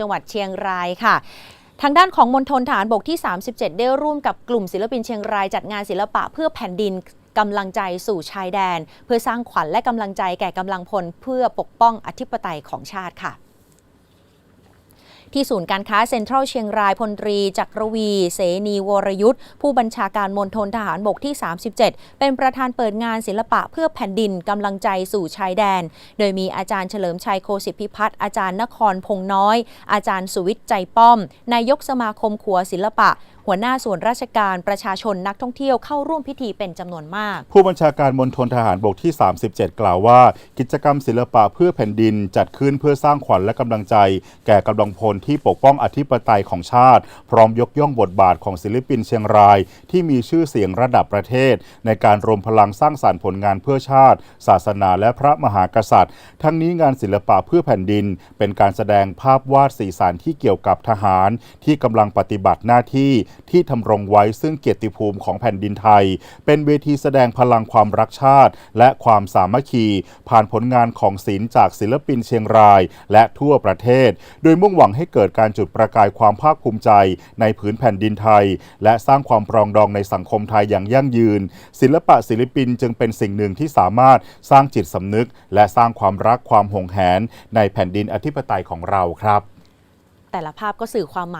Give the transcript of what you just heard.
จังหวัดเชียงรายค่ะทางด้านของมณฑลฐานบกที่ 37 ได้ร่วมกับกลุ่มศิลปินเชียงรายจัดงานศิลปะเพื่อแผ่นดินกำลังใจสู่ชายแดน เพื่อสร้างขวัญและกำลังใจแก่กำลังพลเพื่อปกป้องอธิปไตยของชาติค่ะ ที่ศูนย์การค้าเซ็นทรัลเชียงรายพลตรีจักรวี เสนีวรยุทธ์ผู้บัญชาการมณฑลทหารบกที่ 37 เป็นประธานเปิดงานศิลปะเพื่อแผ่นดินกำลังใจสู่ชายแดน โดยมีอาจารย์เฉลิมชัยโคสิพิพัฒน์อาจารย์นครพงน้อย อาจารย์สุวิทย์ใจป้อม นายกสมาคมขัวศิลปะ หัวหน้าส่วนราชการประชาชนนักท่องเที่ยวเข้าร่วมพิธีเป็นจำนวนมาก ผู้บัญชาการมณฑลทหารบกที่ 37 กล่าวว่า กิจกรรมศิลปะเพื่อแผ่นดินจัดขึ้นเพื่อสร้างขวัญและกำลังใจ แก่กำลังพลที่ปกป้องอธิปไตยของชาติ พร้อมยกย่องบทบาทของศิลปินเชียงราย ที่มีชื่อเสียงระดับประเทศ ในการรวมพลังสร้างสารรค์ผลงานเพื่อชาติ ศาสนาและพระมหากษัตริย์ ทั้งนี้งานศิลปะเพื่อแผ่นดิน เป็นการแสดงภาพวาดสีสันที่เกี่ยวกับทหาร ที่กำลังปฏิบัติหน้าที่ที่ทำรงไว้ซึ่งเกียรติภูมิของแผ่นดินไทย เป็นเวทีแสดงพลังความรักชาติ และความสามัคคี ผ่านผลงานของศิลป์จากศิลปินเชียงราย และทั่วประเทศ โดยมุ่งหวังให้เกิดการจุดประกายความภาคภูมิใจในผืนแผ่นดินไทย และสร้างความปรองดองในสังคมไทยอย่างยั่งยืน ศิลปะศิลปินจึงเป็นสิ่งหนึ่งที่สามารถสร้างจิตสำนึก และสร้างความรักความหงแหน ในแผ่นดินอธิปไตยของเราครับ แต่ละภาพก็สื่อความหมาย